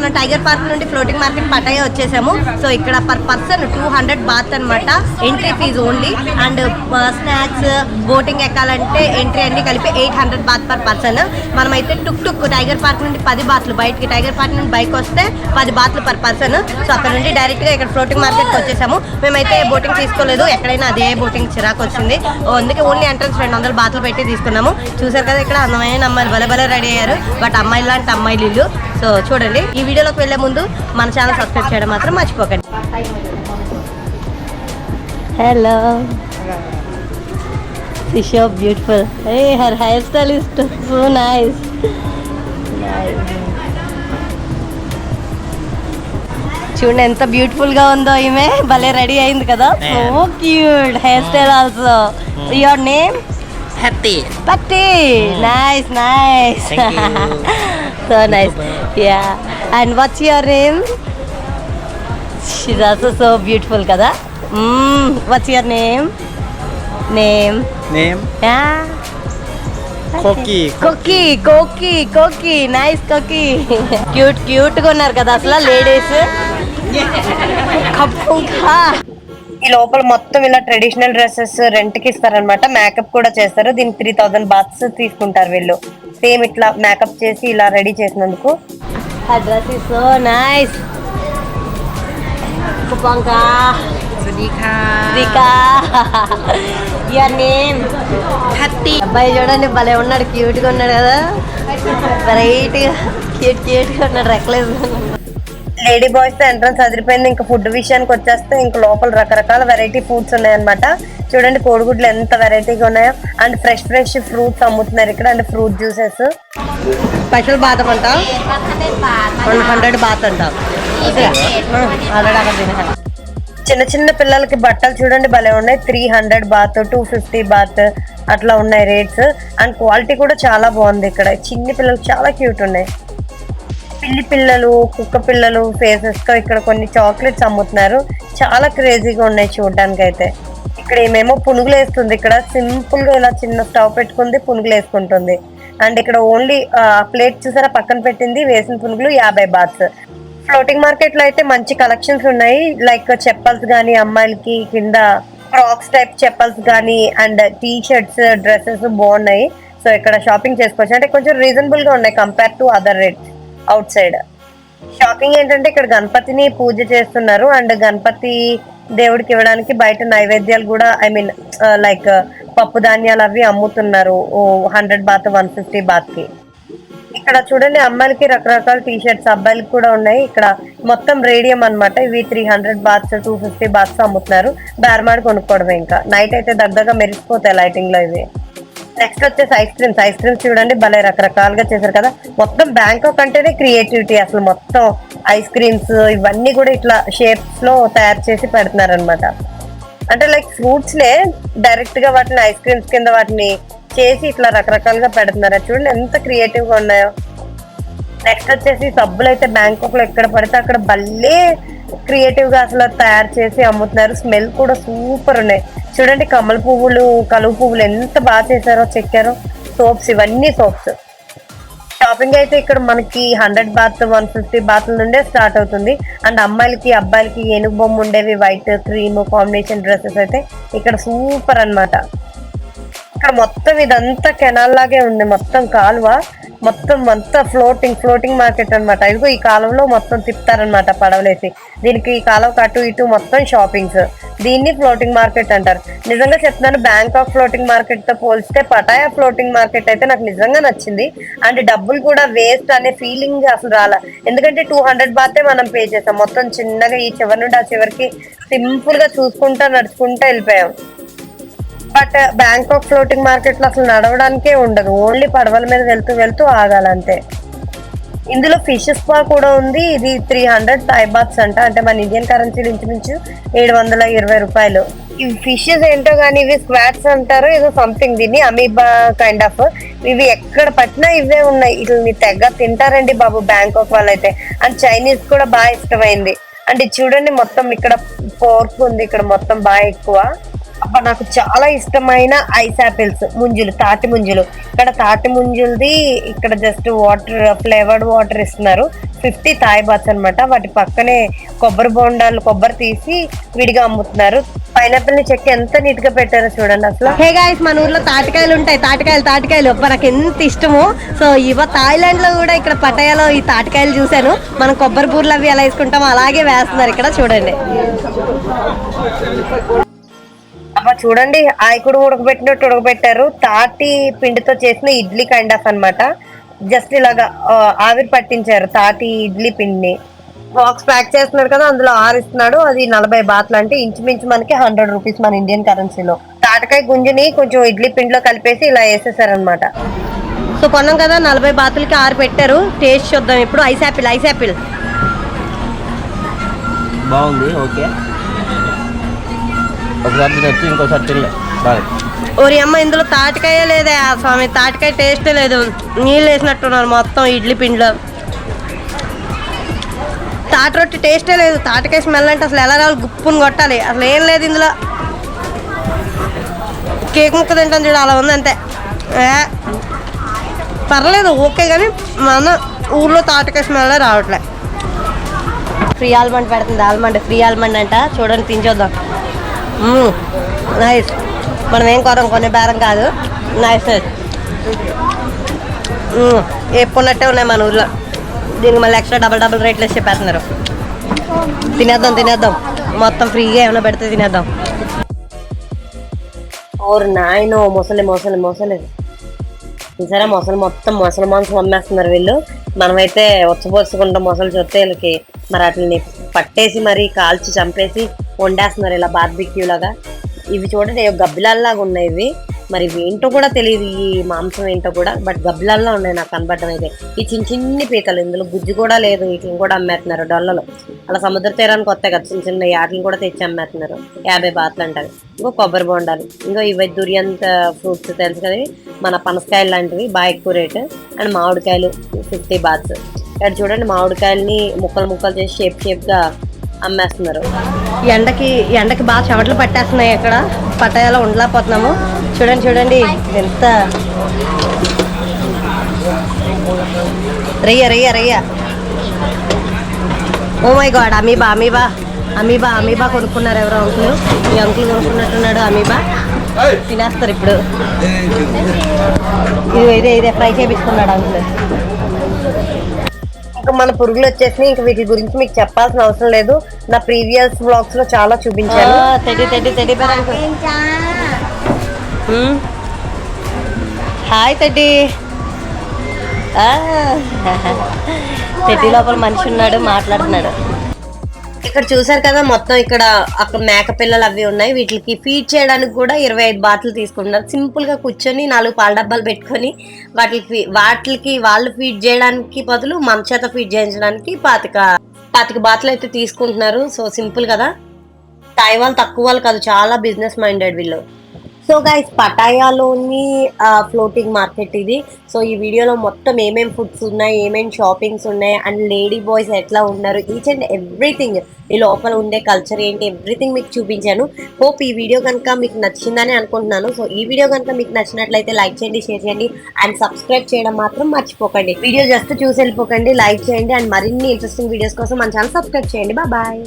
మనం tiger park నుండి floating market Pattaya వచ్చేసాము. సో ఇక్కడ per person two hundred baht అనమాట entry fee only and snacks boating ఎక్కాలంటే ఎంట్రీ అన్ని కలిపి eight hundred baht per person. మనమైతే టుక్ టుక్ టైగర్ పార్క్ నుండి పది బాత్లు బయటికి టైగర్ పార్క్ నుండి బైక్ వస్తే పది బాత్లు పర్ పర్సన్. సో అక్కడ నుండి డైరెక్ట్గా ఇక్కడ ఫ్లోటింగ్ మార్కెట్ వచ్చేసాము. మేమైతే బోటింగ్ తీసుకోలేదు. ఎక్కడైనా అదే బోటింగ్ చిరాకు వచ్చింది. అందుకే ఓన్లీ ఎంట్రన్స్ రెండు వందలు బాత్లు పెట్టి తీసుకున్నాము. చూసారు కదా ఇక్కడ అందమైన అమ్మాయిలు బల బల రెడీ అయ్యారు. బట్ అమ్మాయిలు లాంటి అమ్మాయిలు సో చూడండి ఈ వీడియోలోకి వెళ్ళే ముందు మన ఛానల్ సబ్స్క్రైబ్ చేయడం మాత్రం మర్చిపోకండి. Hello so beautiful her hair style is so nice చూడండి ఎంత బ్యూటిఫుల్గా ఉందో ఈమె. భలే రెడీ అయింది కదా. So cute hair style also your name Happy. పట్టి nice nice Thank you. So nice ya and what's your name she's also so beautiful కదా what's your name name Name? Ya Koki. Cookie Koki Koki nice Koki cute క్యూట్గా ఉన్నారు కదా అసలు ladies ఈ లోపల మొత్తం ఇలా ట్రెడిషనల్ డ్రెస్సెస్ రెంట్కి ఇస్తారనమాట మేకప్ కూడా చేస్తారు. దీనికి త్రీ థౌసండ్ బాత్స్ తీసుకుంటారు వీళ్ళు. సేమ్ ఇట్లా మేకప్ చేసి ఇలా రెడీ చేసినందుకు. డ్రెస్ ఇస్ సో నైస్ కుపంకా. అబ్బాయి చూడండి భలే ఉన్నాడు. క్యూట్గా ఉన్నాడు కదా. వెరైట్గా. క్యూట్ క్యూట్గా ఉన్నాడు. రెక్లెస్ లేడీ బాయ్స్తో ఎంట్రన్స్ అదిరిపోయింది. ఇంకా ఫుడ్ విషయానికి వచ్చేస్తే ఇంకా లోపల రకరకాల వెరైటీ ఫుడ్స్ ఉన్నాయన్నమాట. చూడండి కోడిగుడ్లు ఎంత వెరైటీగా ఉన్నాయో. అండ్ ఫ్రెష్ ఫ్రెష్ ఫ్రూట్స్ అమ్ముతున్నారు ఇక్కడ. And fruit juices. స్పెషల్ బాతం అంట. వన్ హండ్రెడ్ బాత్ అంట. చిన్న చిన్న పిల్లలకి బట్టలు చూడండి భలే ఉన్నాయి. Three hundred baht two fifty baht అట్లా ఉన్నాయి రేట్స్. అండ్ క్వాలిటీ కూడా చాలా బాగుంది ఇక్కడ. చిన్ని పిల్లలు చాలా క్యూట్ ఉన్నాయి. పిల్లి పిల్లలు కుక్క పిల్లలు ఫేసెస్తో ఇక్కడ కొన్ని చాక్లెట్స్ అమ్ముతున్నారు. చాలా క్రేజీగా ఉన్నాయి చూడడానికి అయితే ఇక్కడ ఏమేమో పునుగులు వేస్తుంది. ఇక్కడ సింపుల్గా ఇలా చిన్న స్టవ్ పెట్టుకుంది పునుగులు వేసుకుంటుంది. అండ్ ఇక్కడ ఓన్లీ ప్లేట్ చూసారా? పక్కన పెట్టింది వేసిన పునుగులు యాభై బాత్స్ ఫ్లోటింగ్ మార్కెట్లో అయితే మంచి కలెక్షన్స్ ఉన్నాయి. లైక్ చెప్పల్స్ గానీ అమ్మాయిలకి కింద ఫ్రాక్స్ టైప్ చెప్పల్స్ కానీ అండ్ టీ షర్ట్స్ డ్రెస్సెస్ బాగున్నాయి. సో ఇక్కడ షాపింగ్ చేసుకోవచ్చు. అంటే కొంచెం రీజనబుల్గా ఉన్నాయి compare to other rates outside shocking ఏంటంటే ఇక్కడ గణపతిని పూజ చేస్తున్నారు అండ్ గణపతి దేవుడికి ఇవ్వడానికి బయట నైవేద్యాలు కూడా ఐ మీన్ లైక్ పప్పు ధాన్యాలు అవి అమ్ముతున్నారు. హండ్రెడ్ బాత్ వన్ ఫిఫ్టీ బాత్కి. ఇక్కడ చూడండి అమ్మాయిలకి రకరకాల టీ షర్ట్స్ అబ్బాయిలకి కూడా ఉన్నాయి. ఇక్కడ మొత్తం రేడియం అన్నమాట. ఇవి three hundred bahts two fifty bahts అమ్ముతున్నారు. బేరమాడి కొనుక్కోవడమే ఇంకా. నైట్ అయితే దగ్గరగా మెరిసిపోతాయి లైటింగ్లో ఇవి. నెక్స్ట్ వచ్చేసి ఐస్ క్రీమ్స్ ఐస్ క్రీమ్స్ చూడండి భలే రకరకాలుగా చేశారు కదా. మొత్తం బ్యాంకాక్ అంటేనే క్రియేటివిటీ అసలు మొత్తం ఐస్ క్రీమ్స్ ఇవన్నీ కూడా ఇట్లా షేప్స్లో తయారు చేసి పెడుతున్నారు అనమాట అంటే లైక్ ఫ్రూట్స్ నే డైరెక్ట్గా వాటిని ఐస్ క్రీమ్స్ కింద వాటిని చేసి ఇట్లా రకరకాలుగా పెడుతున్నారు? చూడండి ఎంత క్రియేటివ్గా ఉన్నాయో. నెక్స్ట్ వచ్చేసి సబ్బులు అయితే బ్యాంకాక్లో ఎక్కడ పడితే అక్కడ భలే క్రియేటివ్గా అసలు తయారు చేసి అమ్ముతున్నారు. స్మెల్ కూడా సూపర్ ఉన్నాయి. చూడండి కమల పువ్వులు కలువ పువ్వులు ఎంత బాగా చేశారో చెక్కారో. సోప్స్ ఇవన్నీ సోప్స్. షాపింగ్ అయితే ఇక్కడ మనకి హండ్రెడ్ బాత్ వన్ ఫిఫ్టీ బాత్ల నుండే స్టార్ట్ అవుతుంది. అండ్ అమ్మాయిలకి అబ్బాయిలకి ఏనుగు బొమ్మ ఉండేవి వైట్ క్రీమ్ కాంబినేషన్ డ్రెస్సెస్ అయితే ఇక్కడ సూపర్ అన్నమాట. ఇక్కడ మొత్తం ఇదంతా కెనాల్ లాగే ఉంది మొత్తం కాలువ. మొత్తం అంతా ఫ్లోటింగ్ ఫ్లోటింగ్ మార్కెట్ అన్నమాట. ఇదిగో ఈ కాలంలో మొత్తం తిప్పుతారనమాట పడవలేసి. దీనికి ఈ కాలం అటు ఇటు మొత్తం షాపింగ్స్ దీన్ని ఫ్లోటింగ్ మార్కెట్ అంటారు. నిజంగా చెప్తున్నాను బ్యాంకాక్ ఫ్లోటింగ్ మార్కెట్తో పోల్చితే పటాయా ఫ్లోటింగ్ మార్కెట్ అయితే నాకు నిజంగా నచ్చింది. అండ్ డబ్బులు కూడా వేస్ట్ అనే ఫీలింగ్ అసలు రాలా. ఎందుకంటే టూ హండ్రెడ్ బాతే మనం పే చేసాం. మొత్తం చిన్నగా ఈ చివరి నుండి ఆ చివరికి సింపుల్గా చూసుకుంటా నడుచుకుంటా వెళ్ళిపోయాం. బట్ బ్యాంకాక్ ఫ్లోటింగ్ మార్కెట్లో అసలు నడవడానికే ఉండదు. ఓన్లీ పడవల మీద వెళ్తూ వెళ్తూ ఆగాలంతే. ఇందులో ఫిష్ స్పా కూడా ఉంది. ఇది త్రీ హండ్రెడ్ బాత్స్ అంట. అంటే మన ఇండియన్ కరెన్సీ ఇంచుమించు ఏడు వందల ఇరవై రూపాయలు. ఇవి ఫిషెస్ ఏంటో కానీ ఇవి స్క్వాట్స్ అంటారు. ఏదో సంథింగ్ దీన్ని అమీబా కైండ్ ఆఫ్ ఇవి ఎక్కడ పట్టినా ఇవే ఉన్నాయి. వీటిని తెగ తింటారండి బాబు బ్యాంకాక్ వాళ్ళైతే. అండ్ చైనీస్ కూడా బాగా ఇష్టమైంది. అండ్ చూడండి మొత్తం ఇక్కడ పోర్క్ ఉంది. ఇక్కడ మొత్తం బాగా ఎక్కువ. అబ్బా నాకు చాలా ఇష్టమైన ఐస్ యాపిల్స్ ముంజులు తాటి ముంజులు. ఇక్కడ తాటి ముంజులది ఇక్కడ జస్ట్ వాటర్ ఫ్లేవర్డ్ వాటర్ ఇస్తున్నారు. ఫిఫ్టీ థాయ్ బాత్స్ అనమాట వాటి పక్కనే కొబ్బరి బొండాలు కొబ్బరి తీసి విడిగా అమ్ముతున్నారు. పైనాపిల్ని చెక్క ఎంత నీట్గా పెట్టారో చూడండి అసలు. హే గాయస్ మన ఊర్లో తాటికాయలు ఉంటాయి. తాటికాయలు తాటికాయలు. నాకు ఎంత ఇష్టమో. సో ఇవ థాయిలాండ్లో కూడా ఇక్కడ పటాయాలో ఈ తాటికాయలు చూశాను. మనం కొబ్బరి బూర్లు అవి ఎలా వేసుకుంటాం అలాగే వేస్తున్నారు ఇక్కడ చూడండి. అబ్బా చూడండి ఆయకుడు ఉడకబెట్టినట్టు ఉడకబెట్టారు. తాటి పిండితో చేసిన ఇడ్లీ కైండ్ ఆఫ్ అనమాట జస్ట్ ఇలాగా ఆవిరి పట్టించారు తాటి ఇడ్లీ పిండిని. బాక్స్ ప్యాక్ చేస్తున్నాడు కదా అందులో ఆరు ఇస్తున్నాడు అది నలభై బాట్లు అంటే ఇంచుమించు మనకి హండ్రెడ్ రూపీస్ మన ఇండియన్ కరెన్సీలో తాటకాయ గుంజుని కొంచెం ఇడ్లీ పిండిలో కలిపేసి ఇలా వేసేసారనమాట సో కొన్నాం కదా నలభై బాతులకి ఆరు పెట్టారు. టేస్ట్ చూద్దాం ఇప్పుడు. ఐస్ యాపిల్ ఐస్ యాపిల్ బాగుంది ఓకే. ఒకసారి తినొచ్చు ఇంకోసారి తినలే బాగా ఓరి అమ్మ ఇందులో తాటికాయ లేదే. ఆ స్వామి తాటికాయ టేస్ట్ లేదు. నీళ్ళు వేసినట్టున్నారు మొత్తం ఇడ్లీ పిండిలో. తాటి రొట్టి టేస్టే లేదు. తాటికాయ స్మెల్ అంటే అసలు ఎలా రావాలి? గుప్పుని కొట్టాలి. అసలు ఏం లేదు ఇందులో. కేక్ ముక్క తింటాం చూడు అలా ఉంది అంతే. పర్లేదు ఓకే కానీ మన ఊర్లో తాటికాయ స్మెల్ రావట్లే. ఫ్రీ ఆల్మండ్ పెడుతుంది. ఆల్మండ్ ఫ్రీ ఆల్మండ్ అంట. చూడండి తించొద్దాం నైస్ మనం ఏం కొరం కొనే బేరం కాదు. నైస్ నైస్ ఉన్నాయి మన ఊర్లో. దీనికి మళ్ళీ ఎక్స్ట్రా డబల్ డబల్ రేట్లు వేసి చెప్పేస్తున్నారు. తినేద్దాం తినేద్దాం. మొత్తం ఫ్రీగా ఏమైనా పెడితే తినేద్దాం. ఓరు నాయన మొసలి మొసలి మొసలి. చూసారా? మొసలు మొత్తం మొసలి మాంసం అమ్మేస్తున్నారు వీళ్ళు. మనమైతే ఉచ్చబోసుకుంటాం మొసలు చూస్తే వీళ్ళకి మరి వాటిని పట్టేసి మరి కాల్చి చంపేసి వండేస్తున్నారు ఇలా బార్బిక్యూ లాగా. ఇవి చూడండి గబ్బిలాల్లాగా ఉన్నాయి ఇవి. మరి ఇవి ఏంటో కూడా తెలియదు ఈ మాంసం ఏంటో కూడా బట్ గబ్బిలాల్లో ఉన్నాయి నాకు కనబడడం అయితే. ఈ చిన్న చిన్ని పీతలు ఇందులో గుజ్జు కూడా లేదు వీటిని కూడా అమ్మేస్తున్నారు డొల్లలో. అలా సముద్ర తీరానికి వస్తాయి కదా చిన్న చిన్న యాటలు కూడా తెచ్చి అమ్మేస్తున్నారు. యాభై బాతులు అంటారు. ఇంకో కొబ్బరి బొండాలు. ఇంకో ఇవి దుర్యంత ఫ్రూట్స్ తెలుసు కదా మన పనసకాయలు లాంటివి బాగా ఎక్కువ రేటు. అండ్ మామిడికాయలు ఫిఫ్టీ బాత్స్. ఇక్కడ చూడండి మామిడికాయలని ముక్కలు ముక్కలు చేసి షేప్ షేప్గా అమ్మేస్తున్నారు. ఎండకి ఎండకి బాగా చెమటలు పట్టేస్తున్నాయి ఇక్కడ. పట్టాయాలో ఉండలేకపోతున్నాము. చూడండి చూడండి. ఎంత రయ్య రయ్య రయ్య. ఓ my God amoeba amoeba. Amoeba amoeba కొనుక్కున్నారు ఎవరో అంకులు. ఈ అంకుల్ కొనుక్కున్నట్టున్నాడు అమీబా. తినేస్తారు ఇప్పుడు. ఇది ఇదే ఇదే. ఫ్రై చేపించుకున్నాడు అంకుల్. ఇంకా మన పురుగులు వచ్చేసి ఇంకా వీటి గురించి మీకు చెప్పాల్సిన అవసరం లేదు. నా ప్రీవియస్ వ్లాగ్స్లో చాలా చూపించాను. హాయ్ తెడ్డి తెడ్డి లోపల మనిషి ఉన్నాడు మాట్లాడుతున్నాడు. ఇక్కడ చూసారు కదా మొత్తం ఇక్కడ అక్కడ మేక పిల్లలు అవి ఉన్నాయి. వీటికి ఫీడ్ చేయడానికి కూడా ఇరవై ఐదు బాటిల్ తీసుకుంటున్నారు. సింపుల్గా కూర్చొని నాలుగు పాల డబ్బాలు పెట్టుకొని వాటికి వాటికి వాళ్ళు ఫీడ్ చేయడానికి బదులు మన చేత ఫీడ్ చేయించడానికి పాతిక పాతిక బాటిల్ అయితే తీసుకుంటున్నారు. సో సింపుల్ కదా. తాయి వాళ్ళు తక్కువ వాళ్ళు కాదు చాలా బిజినెస్ మైండెడ్ వీళ్ళు. సో గైస్ పటాయాలోని ఫ్లోటింగ్ మార్కెట్ ఇది. సో ఈ వీడియోలో మొత్తం ఏమేం ఫుడ్స్ ఉన్నాయి ఏమేం షాపింగ్స్ ఉన్నాయి అండ్ లేడీ బాయ్స్ ఎట్లా ఉన్నారు ఈచ్ అండ్ ఎవ్రీథింగ్ ఈ లోపల ఉండే కల్చర్ ఏంటి ఎవ్రీథింగ్ మీకు చూపించాను. హోప్ ఈ వీడియో కనుక మీకు నచ్చిందని అనుకుంటున్నాను. సో ఈ వీడియో కనుక మీకు నచ్చినట్లయితే లైక్ చేయండి షేర్ చేయండి అండ్ సబ్స్క్రైబ్ చేయడం మాత్రం మర్చిపోకండి. వీడియో జస్ట్ చూసి వెళ్ళిపోకండి లైక్ చేయండి అండ్ మరిన్ని ఇంట్రెస్టింగ్ వీడియోస్ కోసం మన ఛానల్ సబ్స్క్రైబ్ చేయండి. బాయ్